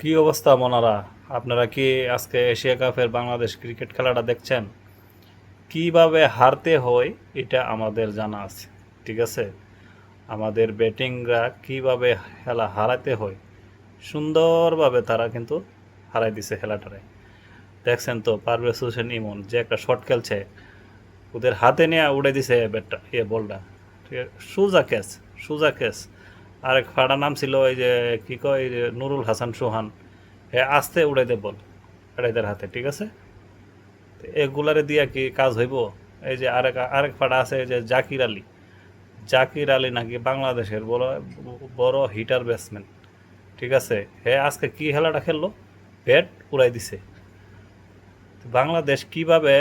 কি অবস্থা মনারা? আপনারা কি আজকে এশিয়া কাপের বাংলাদেশ ক্রিকেট খেলাটা দেখছেন? কীভাবে হারতে হয় এটা আমাদের জানা আছে, ঠিক আছে? আমাদের ব্যাটিংরা কীভাবে খেলা হারাতে হয়, সুন্দরভাবে তারা কিন্তু হারাই দিছে খেলাটারে। দেখছেন তো, পারভেজ হোসেন ইমন, যে একটা শট খেলছে, ওদের হাতে নিয়ে উড়ে দিছে ব্যাটটা ইয়ে বলটা। ঠিক আছে, সুজা ক্যাচ সুজা ক্যাচ আরেক ফাড়া নাম ছিল ওই যে, কি কয় নুরুল হাসান সোহান। হে আস্তে উড়ে দে বল এদের হাতে, ঠিক আছে? তো এগুলারে দিয়া কি কাজ হইব? এই যে আরেক আরেক ফাড়া আছে যে জাকির আলী। জাকির আলী নাকি বাংলাদেশের বড় বড় হিটার ব্যাটসম্যান, ঠিক আছে? হে, আজকে কি খেলাটা খেললো? ব্যাট উড়াই দিছে। বাংলাদেশ কীভাবে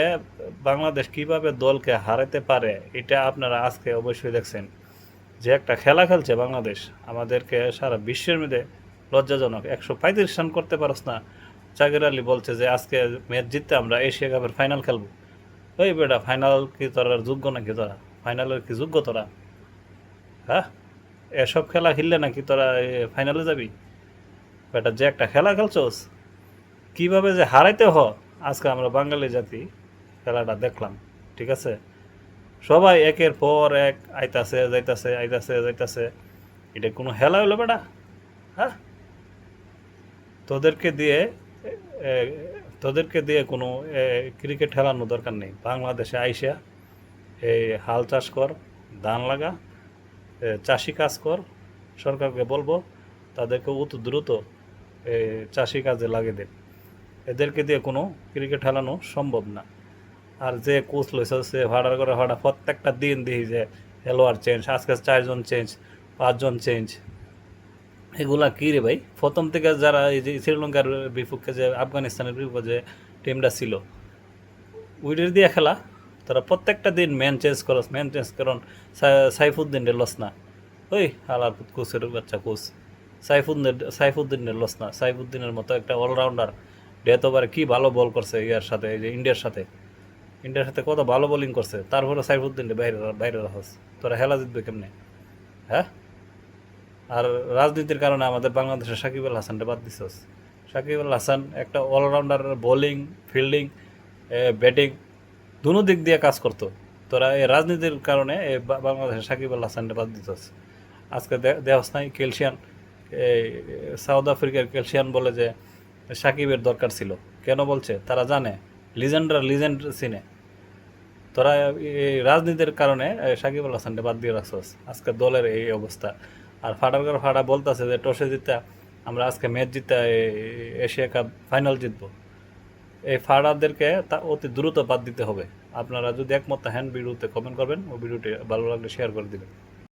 বাংলাদেশ কীভাবে দলকে হারাতে পারে, এটা আপনারা আজকে অবশ্যই দেখছেন। যে একটা খেলা খেলছে বাংলাদেশ, আমাদেরকে সারা বিশ্বের মধ্যে লজ্জাজনক। একশো পঁয়ত্রিশ রান করতে পারস না। জাকির আলী বলছে যে, আজকে ম্যাচ জিততে আমরা এশিয়া কাপের ফাইনাল খেলব। ওই বেটা ফাইনাল কি তোরা যোগ্য নাকি তোরা? ফাইনালের কি যোগ্য তোরা? হ্যাঁ? এসব খেলা খেললে নাকি তোরা ফাইনালে যাবি? বেটা, যে একটা খেলা খেলছোস, কীভাবে যে হারাইতে হ? আজকে আমরা বাঙালি জাতি, খেলাটা দেখলাম। ঠিক আছে? সবাই একের পর এক, আইতাছে, যাইতাছে আইতাছে, যাইতাছে। এটা কোনো হেলা হলো বেটা? হ্যাঁ? তোদেরকে দিয়ে তোদেরকে দিয়ে কোনো ক্রিকেট খেলানোর দরকার নেই। বাংলাদেশে আইসা এই হাল চাষ কর, ধান লাগা চাষি কাজ কর, সরকারকে বলব, তাদেরকে অত দ্রুত চাষি কাজে লাগিয়ে দেন এদেরকে দিয়ে কোনো ক্রিকেট খেলানো সম্ভব না। আর যে কোচ লইছে, সে ভাড়ার করে ভাড়া প্রত্যেকটা দিন দিই যে খেলোয়াড় চেঞ্জ আজকে চারজন চেঞ্জ পাঁচজন চেঞ্জ এগুলা কী রে ভাই? প্রথম থেকে যারা এই যে শ্রীলঙ্কার বিপক্ষে যে, আফগানিস্তানের বিপক্ষে যে টিমটা ছিল উইডের দিয়ে খেলা। তারা প্রত্যেকটা দিন ম্যান চেঞ্জ করস ম্যান চেঞ্জ করন সা- সাইফুদ্দিনের লস না। ওই আলার কোচের বাচ্চা কোচ সাইফুদ্দিন সাইফুদ্দিনের লস না। সাইফুদ্দিনের মতো একটা অলরাউন্ডার ডেথ ওভারে কী ভালো বল করছে ইয়ার সাথে, এই যে ইন্ডিয়ার সাথে। ইন্ডিয়ার সাথে কত ভালো বোলিং করছে তারপরে সাইফুদ্দিন বাইরে বাইরে রাখস তোরা হেলা জিতবে কেমনে? হ্যাঁ? আর রাজনীতির কারণে আমাদের বাংলাদেশের সাকিব আল হাসানটা বাদ দিছস। সাকিব আল হাসান একটা অলরাউন্ডার বোলিং ফিল্ডিং ব্যাটিং দুনো দিক দিয়ে কাজ করতো। তোরা এই রাজনীতির কারণে বাংলাদেশের সাকিব আল হাসানটা বাদ দিছস। আজকে দেহস নাই ক্যালসিয়ান এই সাউথ আফ্রিকার ক্যালসিয়ান বলে যে সাকিবের দরকার ছিল। কেন বলছে? তারা জানে। লিজেন্ডরা, লিজেন্ড সিনে। তোরা এই রাজনীতির কারণে সাকিব আল হাসানটা বাদ দিয়ে রাখছস। আজকে দলের এই অবস্থা। আর ফাটার করে ফাটা বলতেছে যে, টসে জিতা, আমরা আজকে ম্যাচ জিতে এশিয়া কাপ ফাইনাল জিতবো। এই ফাড়াদেরকে তা অতি দ্রুত বাদ দিতে হবে। আপনারা যদি একমত, হ্যান্ড ভিডিওতে কমেন্ট করবেন, ও ভিডিওটি ভালো লাগলে শেয়ার করে দিবেন।